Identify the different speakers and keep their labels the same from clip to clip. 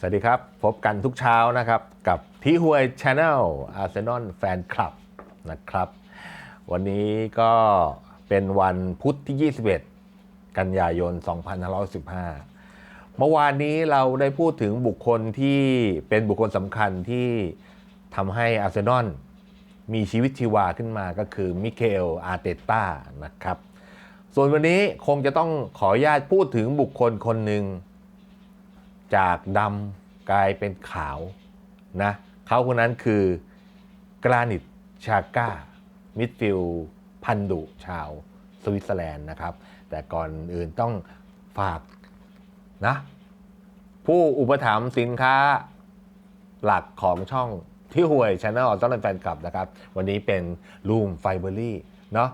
Speaker 1: สวัสดีครับ พบกันทุกเช้านะครับ กับที่หวยชาแนลอาร์เซนอลแฟนคลับนะครับ วันนี้ก็เป็นวันพุธที่ 21 กันยายน 2515 เมื่อวานนี้เราได้พูดถึงบุคคลที่เป็นบุคคลสำคัญที่ทำให้อาร์เซนอลมีชีวิตชีวาขึ้นมาก็คือมิเคลอาร์เตต้านะครับ ส่วนวันนี้คงจะต้องขออนุญาตพูดถึงบุคคลคนหนึ่ง จากดำกลายเป็นขาวนะเขาคนนั้นคือกรานิตชาก้า มิดฟิลพันดุชาวสวิตเซอร์แลนด์นะครับ แต่ก่อนอื่นต้องฝากนะผู้อุปถัมภ์สินค้าหลักของช่องที่ห่วยช n แนลต้อนรับแฟนคลับนะครับ วันนี้เป็นลูมไฟเบอรี่เนาะ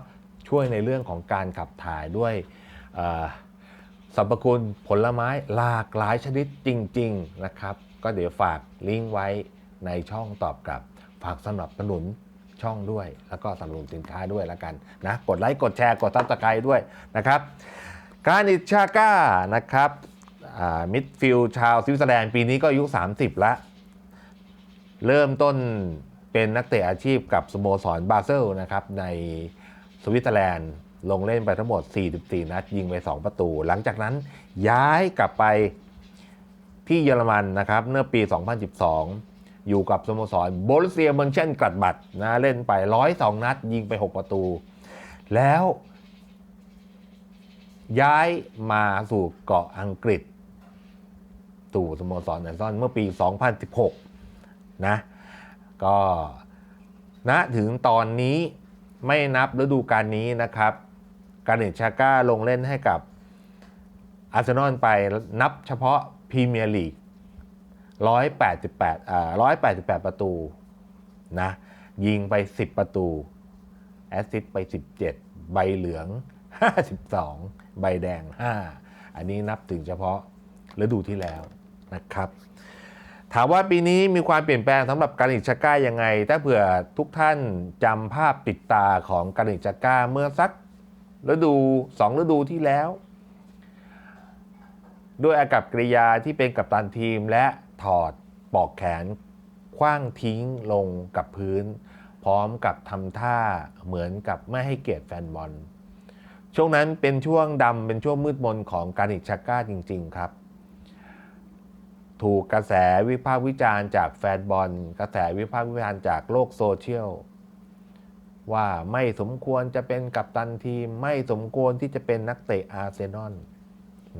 Speaker 1: ช่วยในเรื่องของการขับถ่ายด้วยอ สรรพคุณผลไม้หลากหลายชนิดจริง ๆ นะครับ ก็เดี๋ยวฝากลิงก์ไว้ในช่องตอบกลับ ฝากสนับสนุนช่องด้วย แล้วก็สนับสนุนสินค้าด้วยแล้วกันนะกดไลค์กดแชร์กดซับสไครด้วยนะครับการอิชาก้านะครับมิดฟิลชาวสวิตเซอร์แลนด์ปีนี้ก็อายุ 30 แล้ว เริ่มต้นเป็นนักเตะอาชีพกับสโมสรบาเซลนะครับในสวิตเซอร์แลนด์ ลงเล่นไปทั้งหมด 44 นัด ยิงไป 2 ประตู หลังจากนั้นย้ายกลับไปที่เยอรมันนะครับเมื่อปี 2012 อยู่กับสโมสรโบลเซียเมนเชนกลัดบัตนะเล่นไป 102 นัด ยิงไป 6 ประตู แล้ว ย้ายมาสู่เกาะอังกฤษตู่สโมสรแอนซอนเมื่อปี 2016 นะ ก็ณถึงตอนนี้ไม่นับฤดูกาลนี้นะครับ การเนตชาก้าลงเล่นให้กับอาร์เซนอลไปนับเฉพาะพรีเมียร์ลีก188อ่า188 ประตูนะยิงไป 10 ประตู แอสซิสต์ไป 17 ใบเหลือง 52 ใบแดง 5 อันนี้นับถึงเฉพาะฤดูที่แล้วนะครับ ถามว่าปีนี้มีความเปลี่ยนแปลงสำหรับการิชาก้ายังไง ถ้าเผื่อทุกท่านจำภาพติดตาของการิชาก้าเมื่อสัก ฤดูสองฤดูที่แล้ว ด้วยอากับกริยาที่เป็นกัปตันทีมและถอดปอกแขนคว้างทิ้งลงกับพื้น พร้อมกับทำท่าเหมือนกับไม่ให้เกียรติแฟนบอลช่วงนั้นเป็นช่วงดำเป็นช่วงมืดมนของการิชาก้าจริง ๆ ครับ ถูกกระแสวิพากษ์วิจารณ์จากแฟนบอล กระแสวิพากษ์วิจารณ์จากโลกโซเชียล ว่าไม่สมควรจะเป็นกัปตันทีม ไม่สมควรที่จะเป็นนักเตะอาร์เซนอล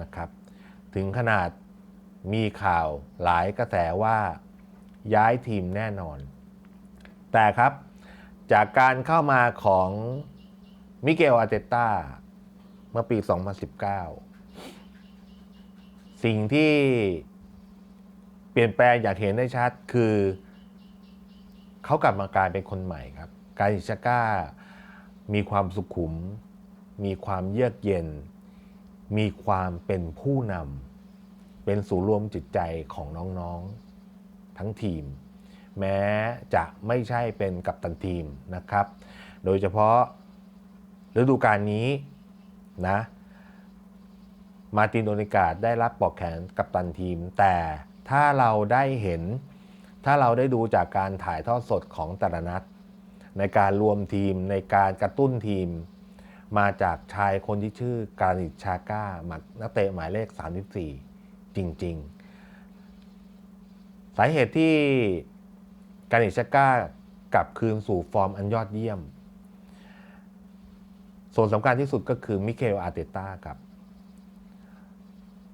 Speaker 1: นะครับ ถึงขนาดมีข่าวหลายกระแสว่าย้ายทีมแน่นอน แต่ครับจากการเข้ามาของมิเกลอาร์เตต้าเมื่อปี 2019 สิ่งที่เปลี่ยนแปลงอยากเห็นได้ชัดคือ เขากลับมากลายเป็นคนใหม่ครับ การอิชก้า มีความสุขุม มีความเยือกเย็น มีความเป็นผู้นำเป็นศูนย์รวมจิตใจของน้องๆ ทั้งทีม แม้จะไม่ใช่เป็นกัปตันทีมนะครับ โดยเฉพาะฤดูกาลนี้นะมาตินโอนิกาได้รับปลอกแขนกัปตันทีม แต่ถ้าเราได้เห็น ถ้าเราได้ดูจากการถ่ายทอดสดของแต่ละนัด ในการรวมทีมในการกระตุ้นทีม มาจากชายคนที่ชื่อการิชาก้านักเตะหมายเลข 34 จริง ๆ สาเหตุที่การิชาก้ากลับคืนสู่ฟอร์มอันยอดเยี่ยม ส่วนสำคัญที่สุดก็คือมิเคลอาร์เตต้าครับ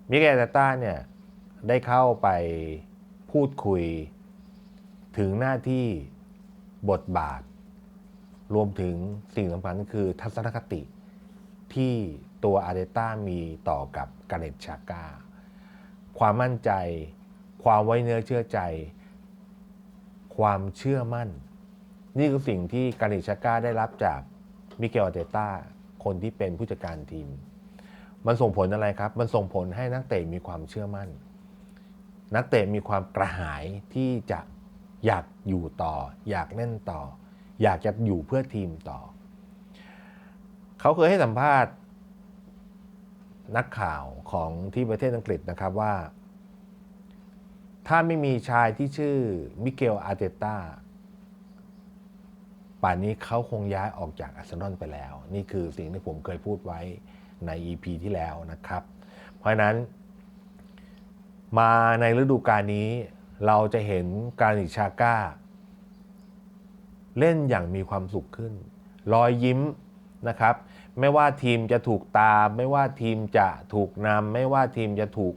Speaker 1: มิเกลอาร์เตต้าเนี่ยได้เข้าไปพูดคุยถึงหน้าที่บทบาท รวมถึงสิ่งสำคัญคือทัศนคติที่ตัวอาร์เตต้ามีต่อกับกาเนตชาก้าความมั่นใจ ความไว้เนื้อเชื่อใจ ความเชื่อมั่น นี่คือสิ่งที่กาเนตชาก้าได้รับจากมิเกลอาร์เตต้าคนที่เป็นผู้จัดการทีม มันส่งผลอะไรครับ มันส่งผลให้นักเตะมีความเชื่อมั่น นักเตะมีความกระหายที่จะอยากอยู่ต่อ อยากเล่นต่อ อยากจะอยู่เพื่อทีมต่อ เขาเคยให้สัมภาษณ์นักข่าวของที่ประเทศอังกฤษนะครับว่า ถ้าไม่มีชายที่ชื่อมิเกลอาร์เตต้าป่านนี้เขาคงย้ายออกจากอาร์เซนอลไปแล้ว นี่คือสิ่งที่ผมเคยพูดไว้ใน EP ที่แล้วนะครับ เพราะฉะนั้น มาในฤดูกาลนี้เราจะเห็นการิชาก้า เล่นอย่างมีความสุขขึ้น รอยยิ้มนะครับ ไม่ว่าทีมจะถูกตาม ไม่ว่าทีมจะถูกนำไม่ว่าทีมจะถูก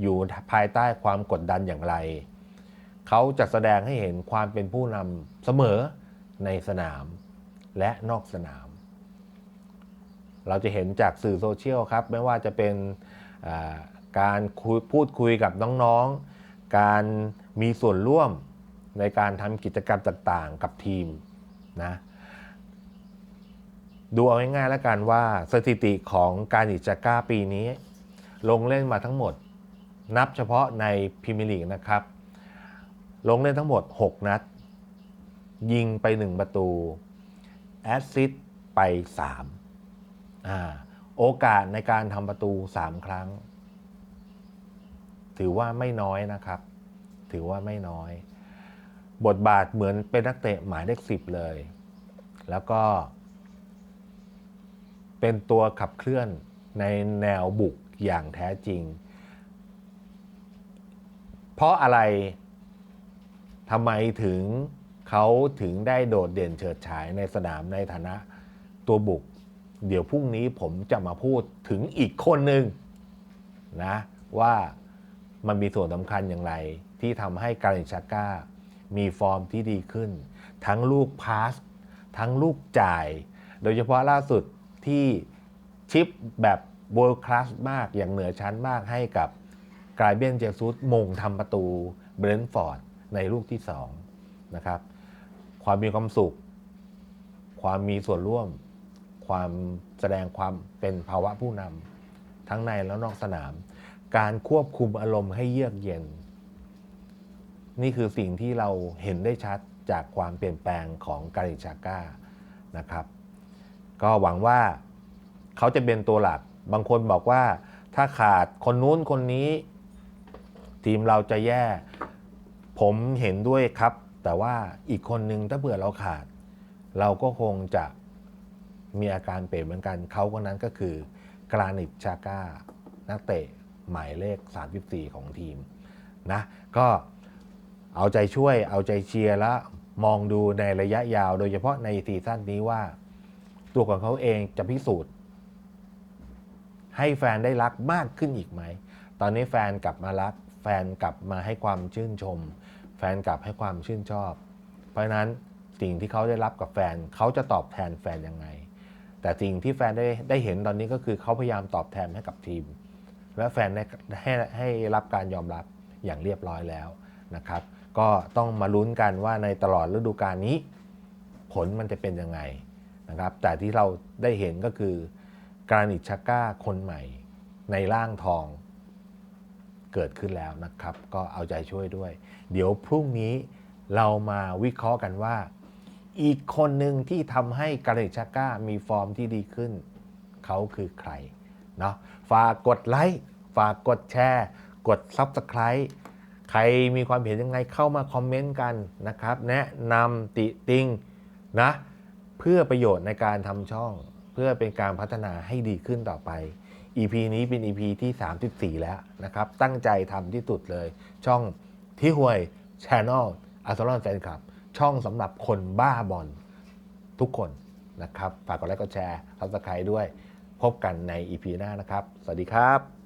Speaker 1: อยู่ภายใต้ความกดดันอย่างไร เขาจะแสดงให้เห็นความเป็นผู้นำเสมอในสนามและนอกสนาม เราจะเห็นจากสื่อโซเชียลครับ ไม่ว่าจะเป็นการพูดคุยกับน้องๆ การมีส่วนร่วม ในการทำกิจกรรมต่างๆ กับทีมนะดูเอาง่ายๆแล้วกันว่าสถิติของการอิจาก้าปีนี้ ลงเล่นมาทั้งหมด นับเฉพาะในพรีเมียร์ลีกนะครับ ลงเล่นทั้งหมด 6 นัด ยิงไป 1 ประตู แอสซิสต์ไป3อ่าโอกาสในการทำประตู 3 ครั้ง ถือว่าไม่น้อยนะครับ ถือว่าไม่น้อย บทบาทเหมือนเป็นนักเตะหมายเลขสิบเลย แล้วก็ เป็นตัวขับเคลื่อนในแนวบุกอย่างแท้จริง เพราะอะไรทำไมถึงเขาถึงได้โดดเด่นเฉิดฉายในสนามในฐานะตัวบุก เดี๋ยวพรุ่งนี้ผมจะมาพูดถึงอีกคนหนึ่งนะว่ามันมีส่วนสำคัญอย่างไรที่ทำให้การิชาก้า มีฟอร์มที่ดีขึ้น ทั้งลูกพาสทั้งลูกจ่าย โดยเฉพาะล่าสุดที่ชิปแบบ world class มากอย่างเหนือชั้นมากให้กับกลายเบียนเจซุสมงทำประตูเบรนท์ฟอร์ดในลูกที่2นะครับความมีความสุข ความมีส่วนร่วม ความแสดงความเป็นภาวะผู้นำทั้งในและนอกสนาม การควบคุมอารมณ์ให้เยือกเย็น นี่คือสิ่งที่เราเห็นได้ชัดจากความเปลี่ยนแปลงของการิชาก้านะครับ ก็หวังว่าเขาจะเป็นตัวหลัก บางคนบอกว่าถ้าขาดคนนู้นคนนี้ ทีมเราจะแย่ ผมเห็นด้วยครับ แต่ว่าอีกคนนึงถ้าเผื่อเราขาด เราก็คงจะมีอาการเปลี่ยนเหมือนกัน เขาคนนั้นก็คือกรานิตชาก้านักเตะหมายเลข 34 ของทีมนะ ก็ เอาใจช่วยเอาใจเชียร์และมองดูในระยะยาว โดยเฉพาะในซีซั่นนี้ว่า ตัวของเขาเองจะพิสูจน์ ให้แฟนได้รักมากขึ้นอีกไหม ตอนนี้แฟนกลับมารัก แฟนกลับมาให้ความชื่นชม แฟนกลับให้ความชื่นชอบ เพราะนั้นสิ่งที่เขาได้รับกับแฟนเขาจะตอบแทนแฟนยังไง แต่สิ่งที่แฟนได้ได้เห็นตอนนี้ก็คือเขาพยายามตอบแทนให้กับทีม และแฟนได้ให้ให้รับการยอมรับอย่างเรียบร้อยแล้วนะครับ ก็ต้องมาลุ้นกันว่าในตลอดฤดูกาลนี้ ผลมันจะเป็นยังไงนะครับแต่ที่เราได้เห็นก็คือการิชาก้าคนใหม่ในร่างทองเกิดขึ้นแล้วนะครับ ก็เอาใจช่วยด้วย เดี๋ยวพรุ่งนี้เรามาวิเคราะห์กันว่า อีกคนหนึ่งที่ทำให้การิชาก้ามีฟอร์มที่ดีขึ้น เขาคือใครเนาะฝากกดไลค์ฝากกดแชร์ กด Subscribe ใครมีความเห็นยังไงเข้ามาคอมเมนต์กันนะครับ แนะนำติติงนะเพื่อประโยชน์ในการทำช่อง เพื่อเป็นการพัฒนาให้ดีขึ้นต่อไป EP นี้เป็น EP ที่ 34 แล้วนะครับ ตั้งใจทำที่สุดเลย ช่องที่ห่วย Channel อาร์ l ลอนแฟนคลับ ช่องสำหรับคนบ้าบอลทุกคนนะครับ ฝากกดไลค์กดแชร์ Subscribe ด้วย พบกันใน EP หน้านะครับ สวัสดีครับ